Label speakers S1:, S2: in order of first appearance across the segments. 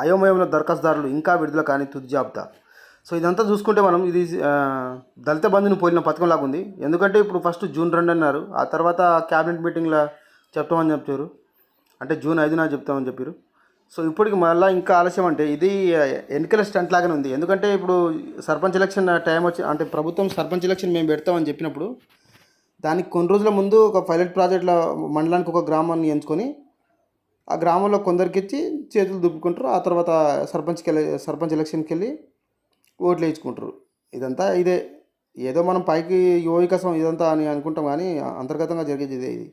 S1: అయోమయంలో దరఖాస్తుదారులు ఇంకా విడుదల కాని తుది జాబితా. సో ఇదంతా చూసుకుంటే మనం ఇది దళిత బంధుని పోలిన పథకం లాగా ఉంది. ఎందుకంటే ఇప్పుడు ఫస్ట్ జూన్ రెండు అన్నారు. ఆ తర్వాత క్యాబినెట్ మీటింగ్లో చెప్తామని చెప్పారు అంటే జూన్ ఐదున చెప్తామని చెప్పారు సో ఇప్పటికి మళ్ళీ ఇంకా ఆలస్యం అంటే ఇది ఎన్నికల స్టంట్ లాగానే ఉంది. ఎందుకంటే ఇప్పుడు సర్పంచ్ ఎలక్షన్ టైం వచ్చి అంటే ప్రభుత్వం సర్పంచ్ ఎలక్షన్ మేము పెడతామని చెప్పినప్పుడు దానికి కొన్ని రోజుల ముందు ఒక పైలట్ ప్రాజెక్టుల మండలానికి ఒక గ్రామాన్ని ఎంచుకొని ఆ గ్రామంలో కొందరికి ఇచ్చి చేతులు దుబ్బుకుంటారు. ఆ తర్వాత సర్పంచ్కి వెళ్ళి సర్పంచ్ ఎలక్షన్కి వెళ్ళి ఓట్లు వేయించుకుంటారు. ఇదంతా ఇదే. ఏదో మనం పైకి యువ వికాసం ఇదంతా అని అనుకుంటాం కానీ అంతర్గతంగా జరిగేది ఇదే ఇది.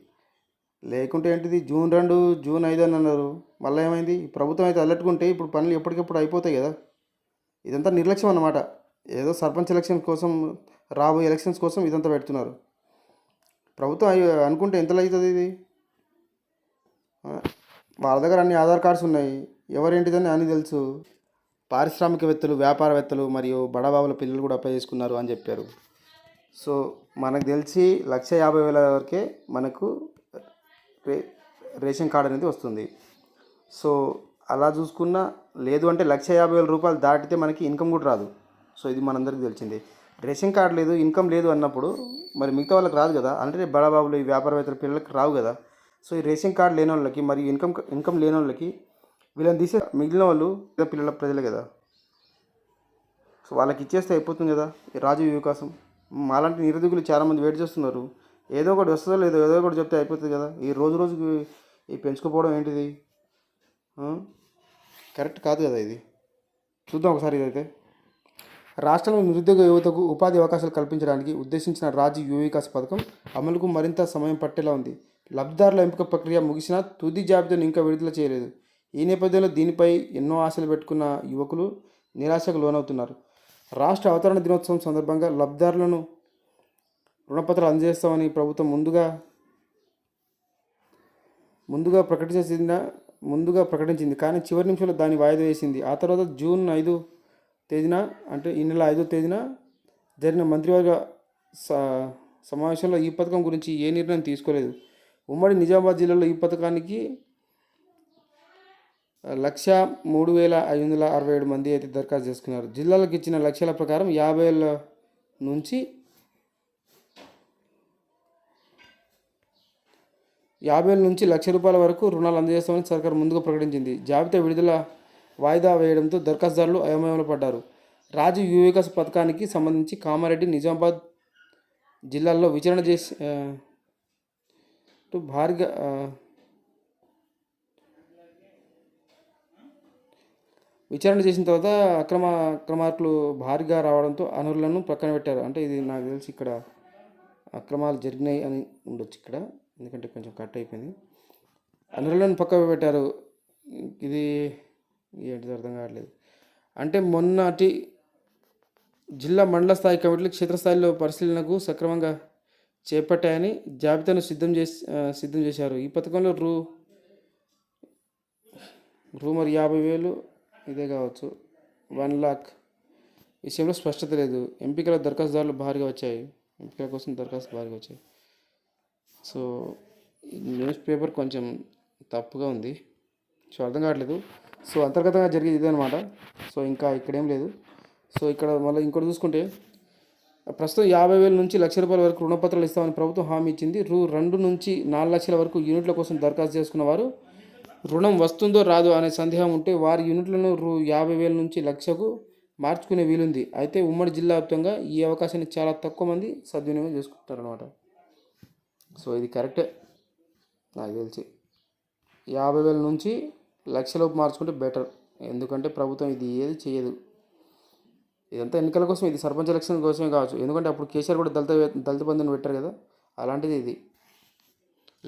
S1: లేకుంటే ఏంటిది? జూన్ రెండు జూన్ ఐదు అని అన్నారు. మళ్ళీ ఏమైంది? ప్రభుత్వం అయితే అలట్టుకుంటే ఇప్పుడు పనులు ఎప్పటికప్పుడు అయిపోతాయి కదా. ఇదంతా నిర్లక్ష్యం అన్నమాట. ఏదో సర్పంచ్ ఎలక్షన్ కోసం రాబోయే ఎలక్షన్స్ కోసం ఇదంతా పెడుతున్నారు. ప్రభుత్వం అనుకుంటే ఎంతలో అవుతుంది ఇది? వాళ్ళ దగ్గర అన్ని ఆధార్ కార్డ్స్ ఉన్నాయి. ఎవరేంటిదని అని తెలుసు. పారిశ్రామికవేత్తలు వ్యాపారవేత్తలు మరియు బడాబాబుల పిల్లలు కూడా అప్లై చేసుకున్నారు అని చెప్పారు. సో మనకు తెలిసి లక్ష యాభై వేల వరకే మనకు రే రేషన్ కార్డు అనేది వస్తుంది. సో అలా చూసుకున్నా లేదు అంటే లక్ష యాభై వేల రూపాయలు దాటితే మనకి ఇన్కమ్ కూడా రాదు. సో ఇది మనందరికీ తెలిసింది. రేషన్ కార్డు లేదు ఇన్కమ్ లేదు అన్నప్పుడు మరి మిగతా వాళ్ళకి రాదు కదా. అంటే బడాబాబులు ఈ వ్యాపారవేత్తల పిల్లలకు రావు కదా. సో ఈ రేషన్ కార్డు లేని వాళ్ళకి మరియు ఇన్కమ్ ఇన్కమ్ లేని వాళ్ళకి వీళ్ళని తీసే మిగిలిన వాళ్ళు పిల్లల ప్రజలే కదా. సో వాళ్ళకి ఇచ్చేస్తే అయిపోతుంది కదా ఈ రాజు వికాసం మాలాంటి నిరుద్యోగులు చాలామంది వెయిట్ చేస్తున్నారు. ఏదో ఒకటి వస్తుందో లేదో ఏదో ఒకటి చెప్తే అయిపోతుంది కదా. ఈ రోజు రోజుకి ఈ పెంచుకోపోవడం ఏంటిది? కరెక్ట్ కాదు కదా ఇది. చూద్దాం ఒకసారి ఇదైతే. రాష్ట్రంలో నిరుద్యోగ యువతకు ఉపాధి అవకాశాలు కల్పించడానికి ఉద్దేశించిన రాజు యువ వికాస్ పథకం అమలుకు మరింత సమయం పట్టేలా ఉంది. లబ్ధిదారుల ఎంపిక ప్రక్రియ ముగిసిన తుది జాబితాను ఇంకా విడుదల చేయలేదు. ఈ నేపథ్యంలో దీనిపై ఎన్నో ఆశలు పెట్టుకున్న యువకులు నిరాశకు లోనవుతున్నారు. రాష్ట్ర అవతరణ దినోత్సవం సందర్భంగా లబ్ధిదారులను రుణపత్రాలు అందజేస్తామని ప్రభుత్వం ముందుగా ముందుగా ప్రకటించిన ముందుగా ప్రకటించింది. కానీ చివరి నిమిషంలో దాన్ని వాయిదా వేసింది. ఆ తర్వాత జూన్ ఐదు తేదీన అంటే ఈ నెల ఐదో తేదీన జరిగిన మంత్రివర్గ స- సమావేశంలో ఈ పథకం గురించి ఏ నిర్ణయం తీసుకోలేదు. ఉమ్మడి నిజామాబాద్ జిల్లాలో ఈ పథకానికి లక్ష మూడు వేల ఐదు వందల అరవై ఏడు మంది అయితే దరఖాస్తు చేసుకున్నారు. జిల్లాలకు ఇచ్చిన లక్ష్యాల ప్రకారం యాభై ఏళ్ళ నుంచి యాభై వేల నుంచి లక్ష రూపాయల వరకు రుణాలు అందజేస్తామని సర్కార్ ముందుగా ప్రకటించింది. జాబితా విడుదల వాయిదా వేయడంతో దరఖాస్తుదారులు అయోమయంలో పడ్డారు. రాజు యువ వికాస్ పథకానికి సంబంధించి కామారెడ్డి నిజామాబాద్ జిల్లాల్లో విచారణ చేసి టు భారీగా విచారణ చేసిన తర్వాత అక్రమ అక్రమార్కులు భారీగా రావడంతో అనర్లను ప్రక్కన పెట్టారు. అంటే ఇది నాకు తెలిసి ఇక్కడ అక్రమాలు జరిగినాయి అని ఉండొచ్చు ఇక్కడ. ఎందుకంటే కొంచెం కట్ అయిపోయింది. అనర్లను పక్క పెట్టారు. ఇది ఏంటిది అర్థం కావట్లేదు. అంటే మొన్నటి జిల్లా మండల స్థాయి కమిటీలు క్షేత్రస్థాయిలో పరిశీలనకు సక్రమంగా చేపట్టాయని జాబితాను సిద్ధం చేసి సిద్ధం చేశారు. ఈ పథకంలో రూ రూమర్ యాభై వేలు ఇదే కావచ్చు. వన్ లాక్ విషయంలో స్పష్టత లేదు. ఎంపికల దరఖాస్తుదారులు భారీగా వచ్చాయి. ఎంపికల కోసం దరఖాస్తు భారీగా వచ్చాయి. సో న్యూస్ పేపర్ కొంచెం తప్పుగా ఉంది. సో అర్థం కావట్లేదు. సో అంతర్గతంగా జరిగేది ఇదే అనమాట సో ఇంకా ఇక్కడేం లేదు. సో ఇక్కడ మళ్ళీ ఇంకోటి చూసుకుంటే ప్రస్తుతం యాభై వేల నుంచి లక్ష రూపాయల వరకు రుణపత్రాలు ఇస్తామని ప్రభుత్వం హామీ ఇచ్చింది. రూ రెండు నుంచి నాలుగు లక్షల వరకు యూనిట్ల కోసం దరఖాస్తు చేసుకున్న వారు రుణం వస్తుందో రాదో అనే సందేహం ఉంటే వారి యూనిట్లను రూ యాభై వేల నుంచి లక్షకు మార్చుకునే వీలుంది. అయితే ఉమ్మడి జిల్లా వ్యాప్తంగా ఈ అవకాశాన్ని చాలా తక్కువ మంది సద్వినియోగం చేసుకుంటారు అనమాట సో ఇది కరెక్టే. నాకు తెలిసి యాభై వేల నుంచి లక్షలోపు మార్చుకుంటే బెటర్. ఎందుకంటే ప్రభుత్వం ఇది ఏది చేయదు. ఇదంతా ఎన్నికల కోసం ఇది సర్పంచ్ ఎలక్షన్ కోసమే కావచ్చు. ఎందుకంటే అప్పుడు కేసీఆర్ కూడా దళిత దళిత బంధుని పెట్టారు కదా అలాంటిది ఇది.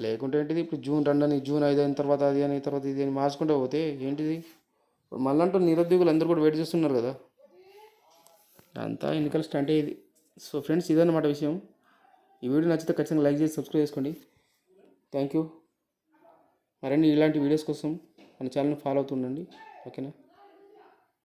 S1: లేకుంటే ఏంటిది ఇప్పుడు జూన్ రెండు అని జూన్ ఐదు అయిన తర్వాత అది అని తర్వాత ఇది అని మార్చుకుంటూ పోతే ఏంటిది? మళ్ళీ మళ్ళంటూ నిరుద్యోగులు అందరూ కూడా వెయిట్ చేస్తున్నారు కదా. అంతా ఎన్నికల స్టంటే ఇది సో ఫ్రెండ్స్ ఇదన్నమాట విషయం. ఈ వీడియో నచ్చితే ఖచ్చితంగా లైక్ చేసి సబ్స్క్రైబ్ చేసుకోండి. Thank you. మరిన్ని ఇలాంటి వీడియోస్ కోసం మన ఛానల్ని ఫాలో అవుతుండండి ఓకేనా?